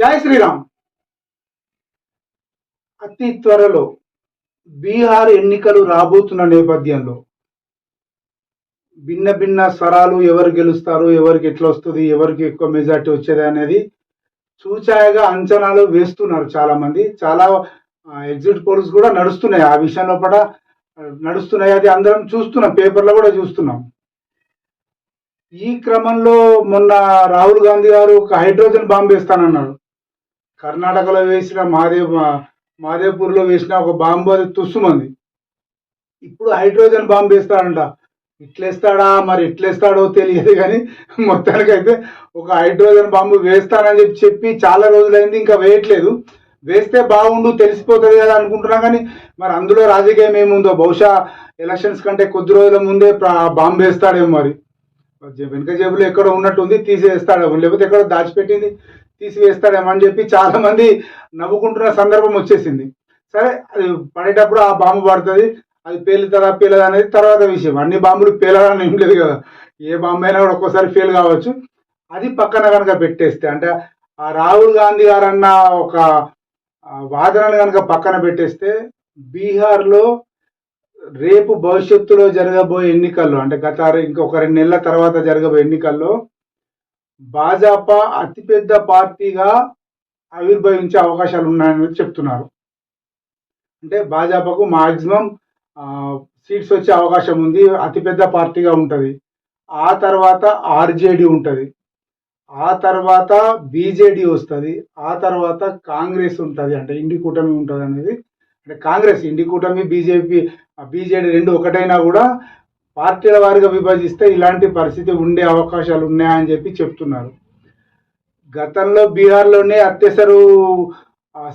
జై శ్రీరామ్. అతి త్వరలో బీహార్ ఎన్నికలు రాబోతున్న నేపథ్యంలో భిన్న భిన్న స్వరాలు ఎవరు గెలుస్తారు ఎవరికి ఎట్లా వస్తుంది ఎవరికి ఎక్కువ మెజార్టీ వచ్చేది అనేది చూచాయగా అంచనాలు వేస్తున్నారు చాలా మంది చాలా ఎగ్జిట్ పోల్స్ కూడా నడుస్తున్నాయి. ఆ విషయంలో కూడా నడుస్తున్నాయి అది అందరం చూస్తున్నాం. పేపర్లో కూడా చూస్తున్నాం. ఈ క్రమంలో మొన్న రాహుల్ గాంధీ గారు ఒక హైడ్రోజన్ బాంబు వేస్తానన్నాడు కర్ణాటకలో వేసిన మాదేవ్ మాదేపూర్లో వేసిన ఒక బాంబు అది తుస్సుమంది. ఇప్పుడు హైడ్రోజన్ బాంబు వేస్తాడంట ఇట్లేస్తాడా? మరి ఎట్లేస్తాడో తెలియదు కానీ మొత్తానికైతే ఒక హైడ్రోజన్ బాంబు వేస్తానని చెప్పి చెప్పి చాలా రోజులైంది ఇంకా వేయట్లేదు. వేస్తే బాగుండు తెలిసిపోతుంది కదా అనుకుంటున్నా కానీ మరి అందులో రాజకీయం ఏముందో? బహుశా ఎలక్షన్స్ కంటే కొద్ది రోజుల ముందే బాంబు వేస్తాడేమో మరి. వెనుక జేబులో ఎక్కడో ఉన్నట్టుంది తీసేస్తాడేమో. లేకపోతే ఎక్కడో దాచిపెట్టింది. తీసివేస్తాడేమో అని చెప్పి చాలా మంది నవ్వుకుంటున్న సందర్భం వచ్చేసింది. సరే అది పడేటప్పుడు ఆ బాంబు పడుతుంది అది పేలుతుందా పేలదా అనేది తర్వాత విషయం. అన్ని బాంబులు పేలడానికి ఏం లేదు కదా. ఏ బాంబు అయినా కూడా ఒక్కోసారి ఫెయిల్ కావచ్చు. అది పక్కన కనుక పెట్టేస్తే అంటే ఆ రాహుల్ గాంధీ గారు అన్న ఒక వాదనను కనుక పక్కన పెట్టేస్తే బీహార్లో రేపు భవిష్యత్తులో జరగబోయే ఎన్నికల్లో అంటే గత ఇంకొక రెండు నెలల తర్వాత జరగబోయే ఎన్నికల్లో భాజపా అతిపెద్ద పార్టీగా ఆవిర్భవించే అవకాశాలు ఉన్నాయని చెప్తున్నారు. అంటే భాజపాకు మాక్సిమం సీట్స్ వచ్చే అవకాశం ఉంది అతిపెద్ద పార్టీగా ఉంటుంది. ఆ తర్వాత ఆర్జేడి ఉంటుంది. ఆ తర్వాత బీజేడీ వస్తుంది. ఆ తర్వాత కాంగ్రెస్ ఉంటుంది అంటే ఇండి కూటమి ఉంటుంది అనేది అంటే కాంగ్రెస్ ఇండి కూటమి బీజేపీ బీజేడీ రెండు ఒకటైనా కూడా పార్టీల వారిగా విభజిస్తే ఇలాంటి పరిస్థితి ఉండే అవకాశాలు ఉన్నాయని చెప్పి చెప్తున్నారు. గతంలో బీహార్లోనే అత్యసరు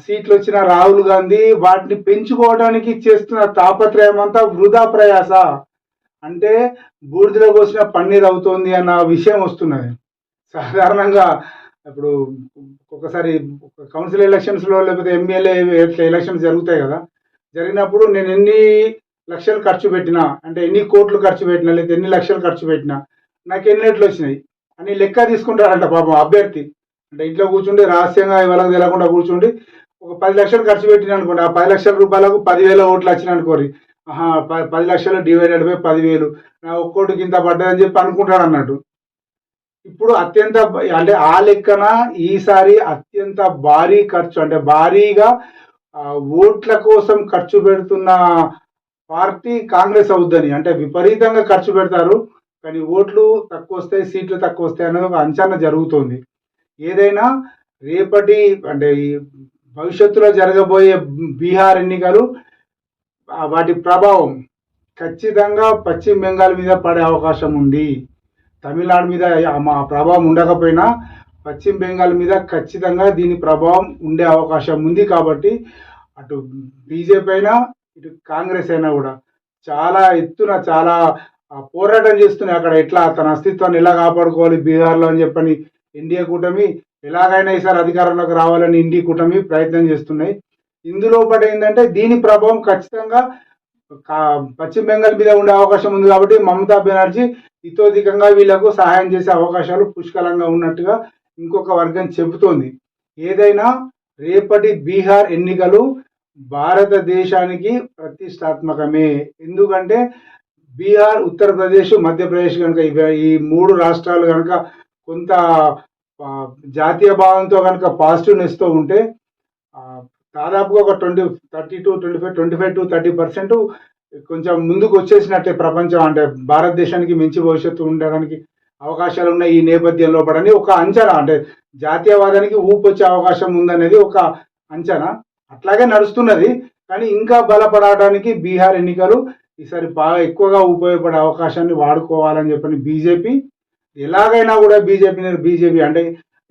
సీట్లు వచ్చిన రాహుల్ గాంధీ వాటిని పెంచుకోవడానికి చేస్తున్న తాపత్రయం అంతా వృధా ప్రయాస. అంటే బూడిదలో పోసిన పన్నీర్ అవుతోంది అన్న విషయం వస్తున్నది. సాధారణంగా ఇప్పుడు ఒకసారి కౌన్సిల్ ఎలక్షన్స్లో లేకపోతే ఎమ్మెల్యే ఎలక్షన్స్ జరుగుతాయి కదా. జరిగినప్పుడు నేను ఎన్ని లక్షలు ఖర్చు పెట్టినా అంటే ఎన్ని కోట్లు ఖర్చు పెట్టినా లేదా ఎన్ని లక్షలు ఖర్చు పెట్టినా నాకు ఎన్ని రెట్లు వచ్చినాయి? అని లెక్క తీసుకుంటారంట పాపం అభ్యర్థి. అంటే ఇంట్లో కూర్చుండి రహస్యంగా వాళ్ళకి తెలియకుండా కూర్చుండి ఒక పది లక్షలు ఖర్చు పెట్టిన అనుకోండి ఆ పది లక్షల రూపాయలకు పదివేల ఓట్లు వచ్చినాయి అనుకోరి ఆహా పది లక్షలు డివైడెడ్ బై పదివేలు నా ఒక్కోటికి ఇంత పడ్డదని చెప్పి అనుకుంటాడు అన్నట్టు. ఇప్పుడు అత్యంత అంటే ఆ లెక్కన ఈసారి అత్యంత భారీ ఖర్చు అంటే భారీగా ఓట్ల కోసం ఖర్చు పెడుతున్న పార్టీ కాంగ్రెస్ అవుద్దని. అంటే విపరీతంగా ఖర్చు పెడతారు. కానీ ఓట్లు తక్కువ వస్తాయి సీట్లు తక్కువ వస్తాయి అనేది ఒక అంచనా జరుగుతోంది. ఏదైనా రేపటి అంటే భవిష్యత్తులో జరగబోయే బీహార్ ఎన్నికలు వాటి ప్రభావం ఖచ్చితంగా పశ్చిమ బెంగాల్ మీద పడే అవకాశం ఉంది. తమిళనాడు మీద ఆ మా ప్రభావం ఉండకపోయినా పశ్చిమ బెంగాల్ మీద ఖచ్చితంగా దీని ప్రభావం ఉండే అవకాశం ఉంది కాబట్టి అటు బీజేపీ అయినా ఇటు కాంగ్రెస్ అయినా కూడా చాలా ఎత్తున చాలా పోరాటం చేస్తున్నాయి అక్కడ ఎట్లా తన అస్తిత్వాన్ని ఎలా కాపాడుకోవాలి బీహార్లో అని చెప్పని ఇండియా కూటమి ఎలాగైనా ఈసారి అధికారంలోకి రావాలని ఇండియా కూటమి ప్రయత్నం చేస్తున్నాయి. ఇందులో ఒకటి ఏంటంటే దీని ప్రభావం ఖచ్చితంగా కా- పశ్చిమ బెంగాల్ మీద ఉండే అవకాశం ఉంది కాబట్టి మమతా బెనర్జీ ఇతోధికంగా వీళ్ళకు సహాయం చేసే అవకాశాలు పుష్కలంగా ఉన్నట్టుగా ఇంకొక వర్గం చెబుతోంది. ఏదైనా రేపటి బీహార్ ఎన్నికలు భారతదేశానికి ప్రతిష్టాత్మకమే. ఎందుకంటే బీహార్ ఉత్తరప్రదేశ్ మధ్యప్రదేశ్ కనుక ఈ మూడు రాష్ట్రాలు కనుక కొంత జాతీయ భావంతో కనుక పాజిటివ్నెస్తో ఉంటే దాదాపుగా ఒక twenty thirty to twenty five twenty five to thirty percent కొంచెం ముందుకు వచ్చేసినట్టే ప్రపంచం. అంటే భారతదేశానికి మంచి భవిష్యత్తు ఉండడానికి అవకాశాలు ఉన్నాయి ఈ నేపథ్యంలో పడని ఒక అంచనా. అంటే జాతీయవాదానికి ఊపు వచ్చే అవకాశం ఉందనేది ఒక అంచనా. అట్లాగే నడుస్తున్నది. కానీ ఇంకా బలపడడానికి బీహార్ ఎన్నికలు ఈసారి బాగా ఎక్కువగా ఉపయోగపడే అవకాశాన్ని వాడుకోవాలని చెప్పని బీజేపీ ఎలాగైనా కూడా బీజేపీ బీజేపీ అంటే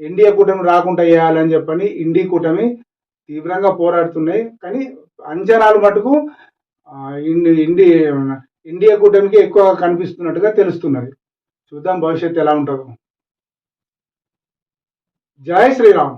ఎన్డీఏ కూటమి రాకుండా చేయాలని చెప్పని ఇండి కూటమి తీవ్రంగా పోరాడుతున్నాయి. కానీ అంచనాలు మటుకు ఇండి ఇండియా కూటమికి ఎక్కువగా కనిపిస్తున్నట్టుగా తెలుస్తున్నది. చూద్దాం భవిష్యత్తు ఎలా ఉంటుందో. జై శ్రీరామ్.